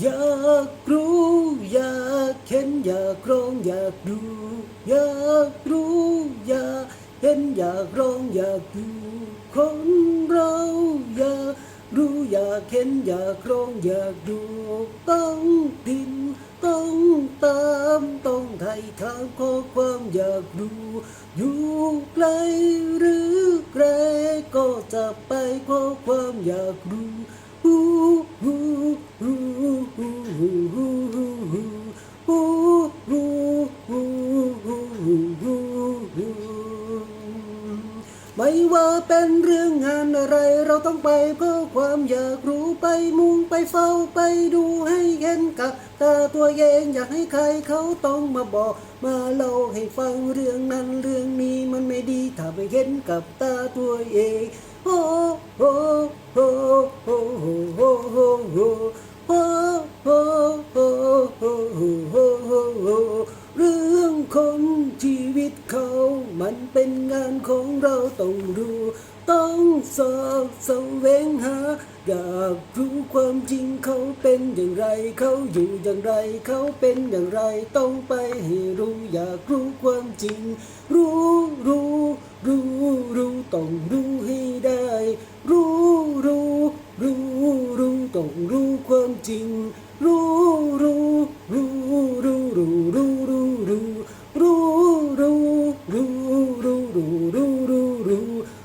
อยากรู้อยากเห็นอยากร้องอยากดู อยากรู้อยากเห็นอยากร้องอยากดู คนเราอยากรู้อยากเห็นอยากร้องอยากดู ต้องดินต้องตามต้องไถ่ถามข้อความอยากดูอยู่ไกลหรือไกลก็จะไปข้อความอยากรู้ฮู้ฮู้ ไม่ว่าเป็นเรื่องงานอะไรเราต้องไปเพื่อความอยากรู้ไปมุ่งไปเฝ้าไปดูให้เห็นกับตาตัวเองอยากให้ใครเขาต้องมาบอกมาเล่าให้ฟังเรื่องนั้นเรื่องนี้มันไม่ดีถ้าไม่เห็นกับตาตัวเองโอ้โหโอ้โหโอ้โหโอ้โหโอ้โหโอ้โหโอ้โหเรื่องคนชีวิตเขา มันเป็นงานของเราต้องรู้ ต้องสอบสวงหา อยากรู้ความจริงเขาเป็นอย่างไร เขาอยู่อย่างไร เขาเป็นอย่างไร ต้องไปให้รู้ อยากรู้ความจริง รู้รู้รู้รู้ต้องรู้ให้ได้ รู้รู้รู้รู้ต้องรู้ความจริง รู้ do do do do.